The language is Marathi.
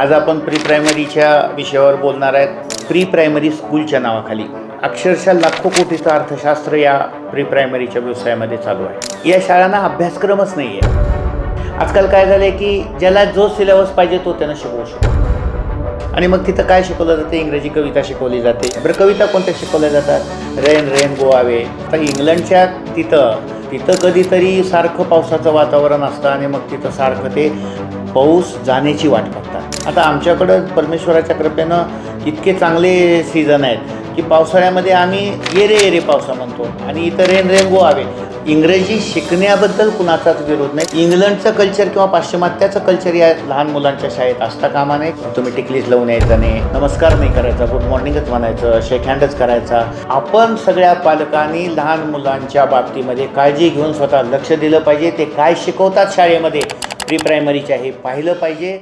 आज आपण प्री प्रायमरीच्या विषयावर बोलणार आहेत. प्री प्रायमरी स्कूलच्या नावाखाली. अक्षरशः लाखो कोटीचं अर्थशास्त्र या प्री प्रायमरीच्या व्यवसायामध्ये चालू आहे. या शाळांना अभ्यासक्रमच नाही आहे आजकाल काय झालं आहे की ज्याला जो सिलेबस पाहिजे तो त्यांना शिकवू शकतो. आणि मग तिथं काय शिकवलं जाते? इंग्रजी कविता शिकवली जाते. बरं कविता कोणत्या शिकवल्या जातात? रेन रेन गोवावे तर इंग्लंडच्या तिथं तिथं कधीतरी सारखं पावसाचं वातावरण असतं आणि मग तिथं सारखं ते पाऊस जाण्याची वाट बघतात. आता आमच्याकडं परमेश्वराच्या कृपेनं इतके चांगले सीझन आहेत की पावसाळ्यामध्ये आम्ही येरे येरे पावसा म्हणतो आणि इतर रेन रेन गोवावे इंग्रजी शिकण्याबद्दल कुणाचाच विरोध नाही. इंग्लंडचं कल्चर किंवा पाश्चिमात्याचं कल्चर या लहान मुलांच्या शाळेत असता कामा नये. तुम्ही टिकलीच लावून यायचं नाही. नमस्कार नाही करायचा. गुड मॉर्निंगच म्हणायचं. शेक हँडच करायचा. आपण सगळ्या पालकांनी लहान मुलांच्या बाबतीमध्ये काळजी घेऊन स्वतः लक्ष दिलं पाहिजे. ते काय शिकवतात शाळेमध्ये? प्री प्रायमरीच्या हे पाहिलं पाहिजे.